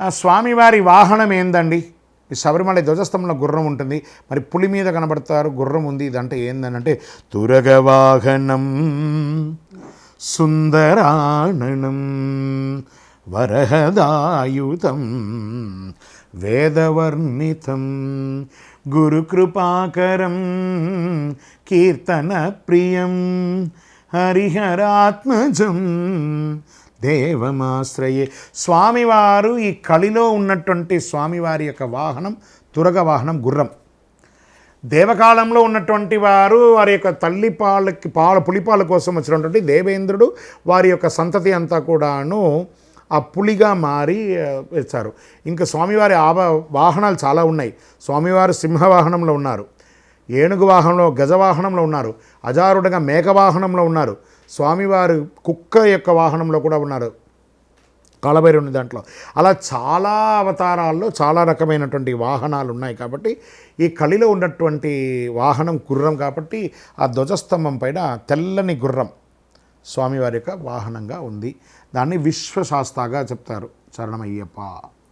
ఆ స్వామివారి వాహనం ఏందండి? ఈ శబరిమల ధ్వజస్తంభంలో గుర్రం ఉంటుంది. మరి పులి మీద కనబడతారు గుర్రం ఉంది. ఇదంటే ఏందనంటే తురగ వాహనం సుందరాణనం వరహదాయుతం వేదవర్ణితం గురుకృపాకరం కీర్తన ప్రియం హరిహరాత్మజం దేవమాశ్రయే. స్వామివారు ఈ కలిలో ఉన్నటువంటి స్వామివారి యొక్క వాహనం తురగ వాహనం గుర్రం. దేవకాలంలో ఉన్నటువంటి వారు వారి యొక్క తల్లి పాలకి పాల పులిపాల కోసం వచ్చినటువంటి దేవేంద్రుడు వారి యొక్క సంతతి అంతా కూడాను ఆ పులిగా మారి వచ్చారు ఇంకా స్వామివారి ఆవ వాహనాలు చాలా ఉన్నాయి. స్వామివారు సింహవాహనంలో ఉన్నారు. ఏనుగు వాహనంలో గజవాహనంలో ఉన్నారు. అజారుడుగా మేఘవాహనంలో ఉన్నారు. స్వామివారు కుక్క యొక్క వాహనంలో కూడా ఉన్నారు. కాళభైరవుని దాంట్లో. అలా చాలా అవతారాల్లో చాలా రకమైనటువంటి వాహనాలు ఉన్నాయి కాబట్టి ఈ కలిలో ఉన్నటువంటి వాహనం గుర్రం కాబట్టి ఆ ధ్వజస్తంభం పైన తెల్లని గుర్రం స్వామివారి యొక్క వాహనంగా ఉంది. దాన్ని విశ్వశాస్తాగా చెప్తారు చరణమయ్యప్ప.